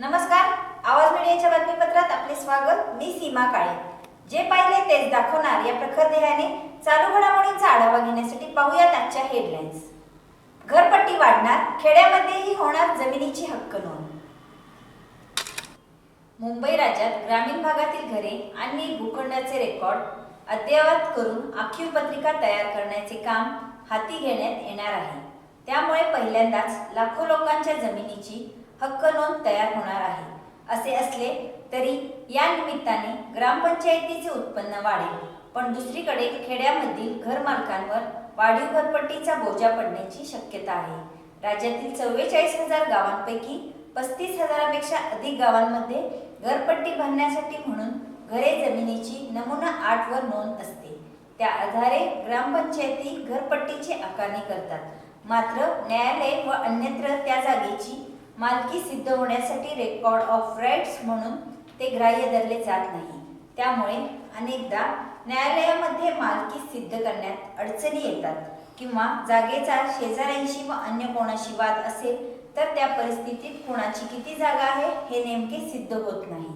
नमस्कार आवाज मीडियाच्या बातमीपत्रात आपले स्वागत. मी सीमा काळे. जे पाहिले तेच दाखवणार या प्रखर देहाने चालू घडामोडींचा आढावा घेण्यासाठी पाहूयात आजच्या हेडलाईन्स घरपट्टी वाढणार खेड्यामध्येही होणार जमिनीची हक्क नोंद. मुंबई राज्यात ग्रामीण भागातील घरे आणि भूखंडाचे रेकॉर्ड अद्ययावत करून आखीव पत्रिका तयार करण्याचे काम हाती घेण्यात येणार आहे. त्यामुळे पहिल्यांदाच लाखो लोकांच्या जमिनीची हक्क नोंद तयार होणार आहे. असे असले तरी या निमित्ताने ग्रामपंचायतीचे उत्पन्न वाढेल पण दुसरीकडे खेड्यामधील घरमालकांवर वाढीव घरपट्टीचा बोजा पडण्याची शक्यता आहे. राज्यातील चव्वेचाळीस हजार गावांपैकी पस्तीस हजारापेक्षा अधिक गावांमध्ये घरपट्टी भरण्यासाठी म्हणून घरे जमिनीची नमुना आठवर नोंद असते. त्या आधारे ग्रामपंचायती घरपट्टीची आकारणी करतात. मात्र न्यायालय व अन्यत्र त्या जागेची मालकी सिद्ध होण्यासाठी रेकॉर्ड ऑफ राईट्स म्हणून ते ग्राह्य धरले जात नाही. त्यामुळे अनेकदा न्यायालयामध्ये मालकी सिद्ध करण्यात अडचणी येतात किंवा जागेचा शेजाऱ्यांशी व अन्य कोणाशी वाद असेल तर त्या परिस्थितीत कोणाची किती जागा आहे हे नेमके सिद्ध होत नाही.